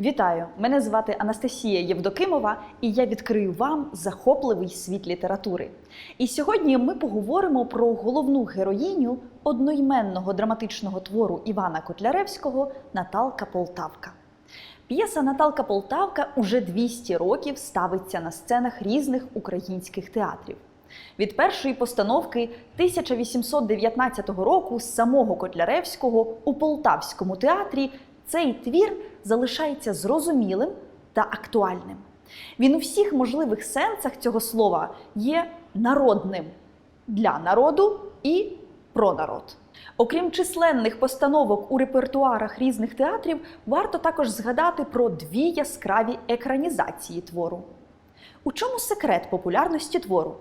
Вітаю! Мене звати Анастасія Євдокимова, і я відкрию вам захопливий світ літератури. І сьогодні ми поговоримо про головну героїню одноіменного драматичного твору Івана Котляревського Наталка Полтавка. П'єса Наталка Полтавка уже 200 років ставиться на сценах різних українських театрів. Від першої постановки 1819 року самого Котляревського у Полтавському театрі цей твір залишається зрозумілим та актуальним. Він у всіх можливих сенсах цього слова є народним для народу і про народ. Окрім численних постановок у репертуарах різних театрів, варто також згадати про дві яскраві екранізації твору. У чому секрет популярності твору?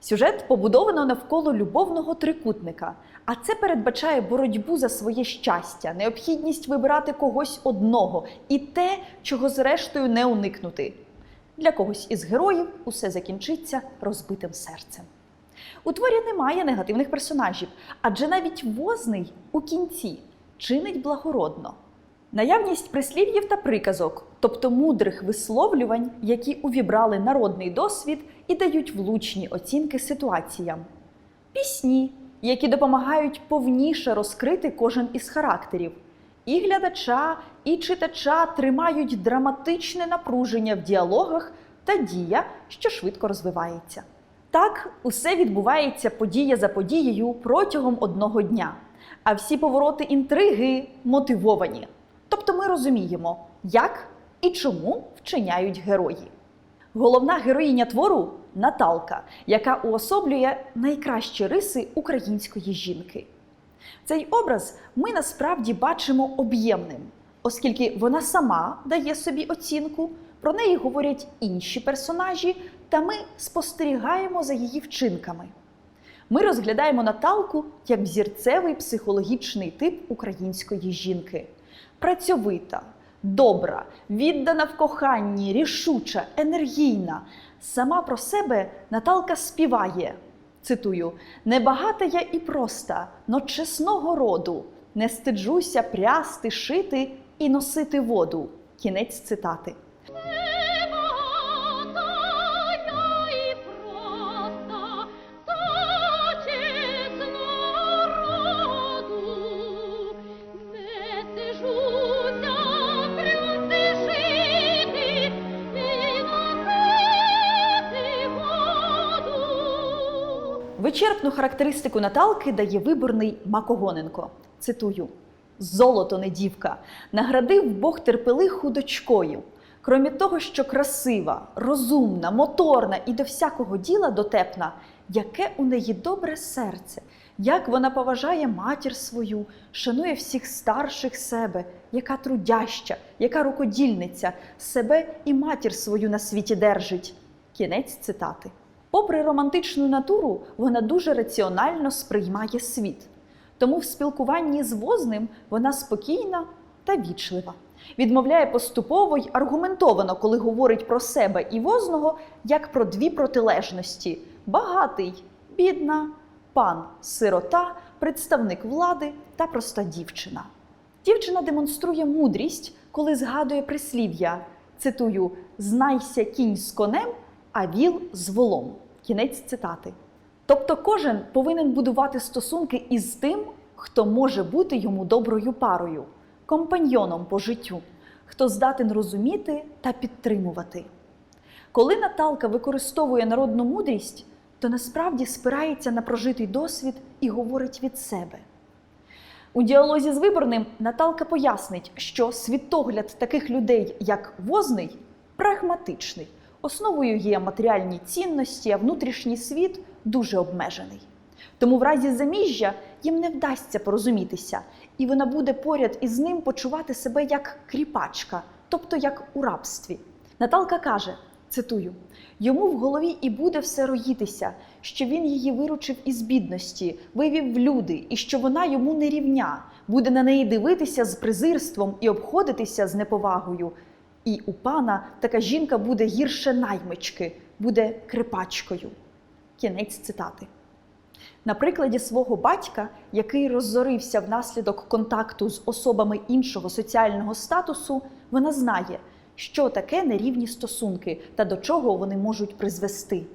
Сюжет побудовано навколо любовного трикутника, а це передбачає боротьбу за своє щастя, необхідність вибирати когось одного і те, чого зрештою не уникнути. Для когось із героїв усе закінчиться розбитим серцем. У творі немає негативних персонажів, адже навіть возний у кінці чинить благородно. Наявність прислів'їв та приказок, тобто мудрих висловлювань, які увібрали народний досвід і дають влучні оцінки ситуаціям. Пісні, які допомагають повніше розкрити кожен із характерів. І глядача, і читача тримають драматичне напруження в діалогах та дія, що швидко розвивається. Так, усе відбувається подія за подією протягом одного дня, а всі повороти інтриги мотивовані. Тобто ми розуміємо, як і чому вчиняють герої. Головна героїня твору Наталка, яка уособлює найкращі риси української жінки. Цей образ ми насправді бачимо об'ємним, оскільки вона сама дає собі оцінку, про неї говорять інші персонажі, та ми спостерігаємо за її вчинками. Ми розглядаємо Наталку як взірцевий психологічний тип української жінки. Працьовита, добра, віддана в коханні, рішуча, енергійна. Сама про себе Наталка співає. Цитую: Небагата я і проста, но чесного роду, не стиджуся прясти, шити і носити воду. Кінець цитати. Вичерпну характеристику Наталки дає виборний Макогоненко. Цитую: Золото не дівка, наградив Бог терпелиху дочкою. Кромі того, що красива, розумна, моторна і до всякого діла дотепна, яке у неї добре серце, як вона поважає матір свою, шанує всіх старших себе, яка трудяща, яка рукодільниця, себе і матір свою на світі держить. Кінець цитати. Попри романтичну натуру, вона дуже раціонально сприймає світ. Тому в спілкуванні з возним вона спокійна та вічлива. Відмовляє поступово й аргументовано, коли говорить про себе і возного як про дві протилежності: багатий, бідна, пан, сирота, представник влади та проста дівчина. Дівчина демонструє мудрість, коли згадує прислів'я. Цитую: Знайся кінь з конем, а віл з волом. Кінець цитати. Тобто кожен повинен будувати стосунки із тим, хто може бути йому доброю парою, компаньйоном по життю, хто здатен розуміти та підтримувати. Коли Наталка використовує народну мудрість, то насправді спирається на прожитий досвід і говорить від себе. У діалозі з виборним Наталка пояснить, що світогляд таких людей, як возний, прагматичний. Основою є матеріальні цінності, а внутрішній світ дуже обмежений. Тому в разі заміжжя їм не вдасться порозумітися, і вона буде поряд із ним почувати себе як кріпачка, тобто як у рабстві. Наталка каже: цитую: йому в голові і буде все роїтися, що він її виручив із бідності, вивів в люди, і що вона йому не рівня, буде на неї дивитися з презирством і обходитися з неповагою. І у пана така жінка буде гірше наймички, буде крипачкою. Кінець цитати. На прикладі свого батька, який роззорився внаслідок контакту з особами іншого соціального статусу, вона знає, що таке нерівні стосунки та до чого вони можуть призвести.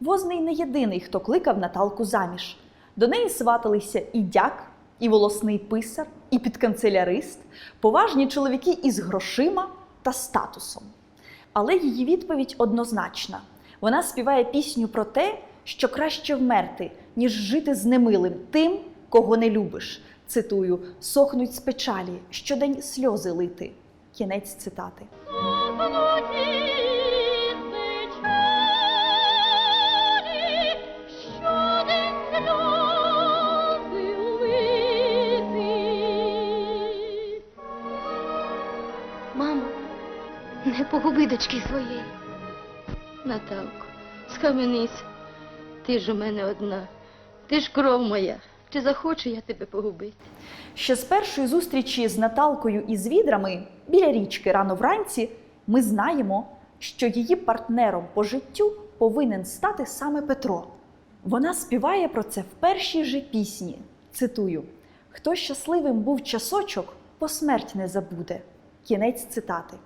Возний не єдиний, хто кликав Наталку заміж. До неї сваталися і дяк, і волосний писар, і підканцелярист, поважні чоловіки із грошима та статусом. Але її відповідь однозначна. Вона співає пісню про те, що краще вмерти, ніж жити з немилим тим, кого не любиш. Цитую: сохнуть з печалі, щодень сльози лити. Кінець цитати. Погуби дочки своєї. Наталко, схаменись. Ти ж у мене одна. Ти ж кров моя. Чи захочу я тебе погубити? Ще з першої зустрічі з Наталкою і з відрами біля річки рано вранці ми знаємо, що її партнером по життю повинен стати саме Петро. Вона співає про це в першій же пісні. Цитую: Хто щасливим був часочок, по смерть не забуде. Кінець цитати.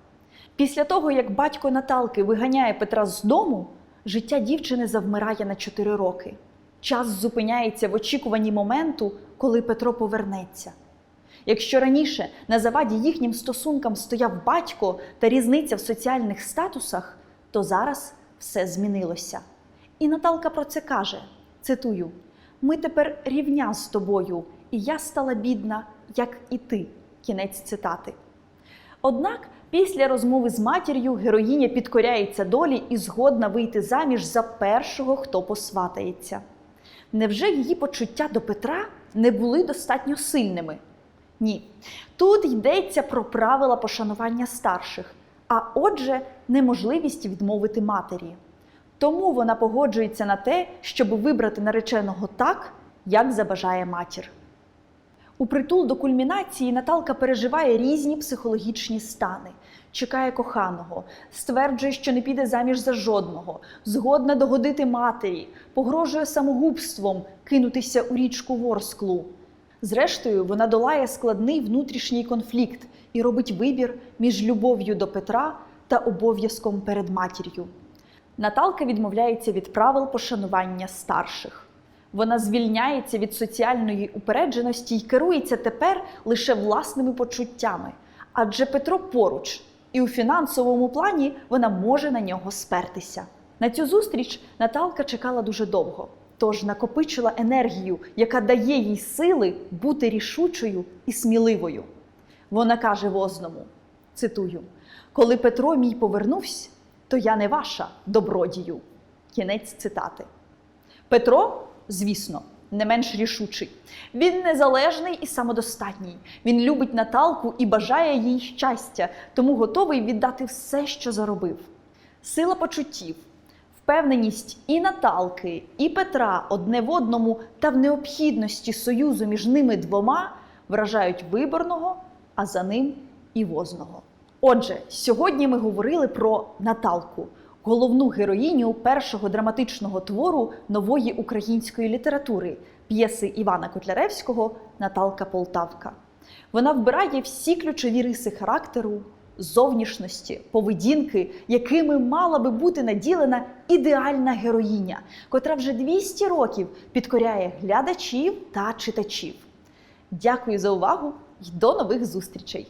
Після того, як батько Наталки виганяє Петра з дому, життя дівчини завмирає на 4 роки. Час зупиняється в очікуванні моменту, коли Петро повернеться. Якщо раніше на заваді їхнім стосункам стояв батько та різниця в соціальних статусах, то зараз все змінилося. І Наталка про це каже: цитую: Ми тепер рівня з тобою, і я стала бідна, як і ти. Кінець цитати. Однак після розмови з матір'ю героїня підкоряється долі і згодна вийти заміж за першого, хто посватається. Невже її почуття до Петра не були достатньо сильними? Ні. Тут йдеться про правила пошанування старших, а отже, неможливість відмовити матері. Тому вона погоджується на те, щоб вибрати нареченого так, як забажає матір. У притул до кульмінації Наталка переживає різні психологічні стани, чекає коханого, стверджує, що не піде заміж за жодного, згодна догодити матері, погрожує самогубством кинутися у річку Ворсклу. Зрештою, вона долає складний внутрішній конфлікт і робить вибір між любов'ю до Петра та обов'язком перед матір'ю. Наталка відмовляється від правил пошанування старших. Вона звільняється від соціальної упередженості і керується тепер лише власними почуттями, адже Петро поруч, і у фінансовому плані вона може на нього спертися. На цю зустріч Наталка чекала дуже довго, тож накопичила енергію, яка дає їй сили бути рішучою і сміливою. Вона каже возному: цитую: Коли Петро мій повернувся, то я не ваша добродію. Кінець цитати. Петро, звісно, не менш рішучий. Він незалежний і самодостатній. Він любить Наталку і бажає їй щастя, тому готовий віддати все, що заробив. Сила почуттів, впевненість і Наталки, і Петра одне в одному та в необхідності союзу між ними двома вражають виборного, а за ним і возного. Отже, сьогодні ми говорили про Наталку, головну героїню першого драматичного твору нової української літератури п'єси Івана Котляревського Наталка Полтавка. Вона вбирає всі ключові риси характеру, зовнішності, поведінки, якими мала би бути наділена ідеальна героїня, котра вже 200 років підкоряє глядачів та читачів. Дякую за увагу і до нових зустрічей!